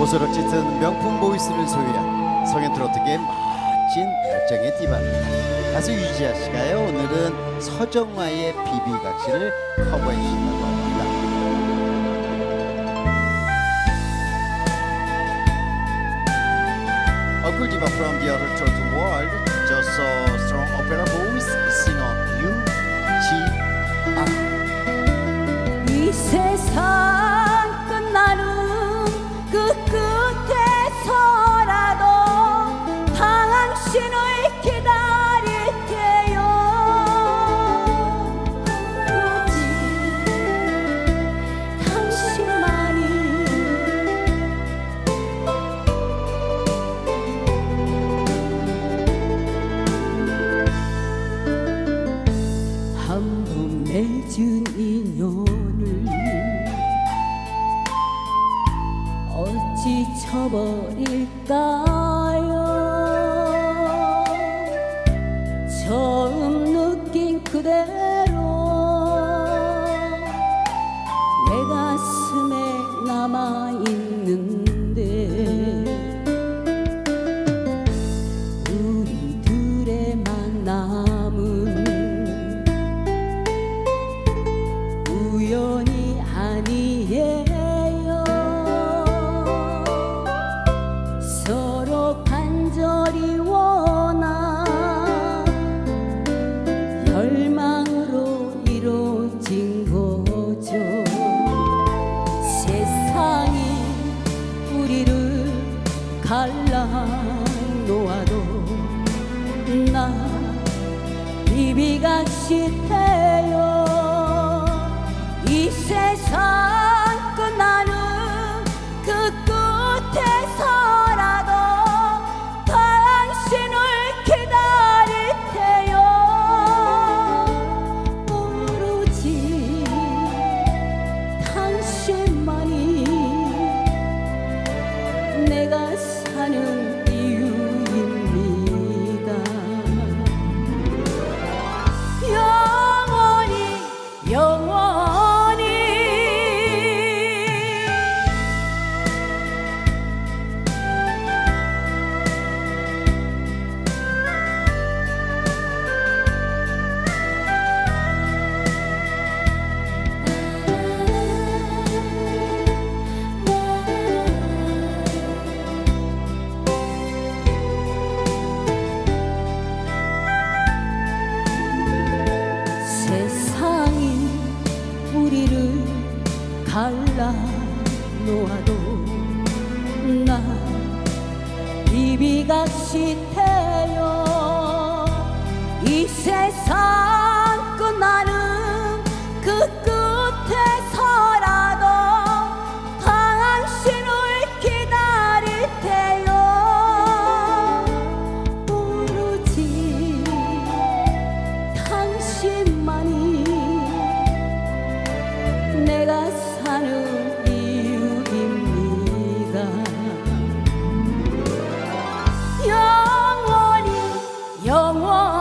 보스로 짙은 명품 보이스를 소유한 성인 트로트계의 멋진 열정의 디바입니다. 가수 유지아 씨가요 오늘은 서정화의 비비각시를 커버해 주신다고 합니다. A cool diva from the other total world, just so 맺은 인연을 어찌 쳐버릴까요 갈라 놓아도 나 비비가 싫대요 갈라 놓아도 나 비비가 싫대요 이 세상 long,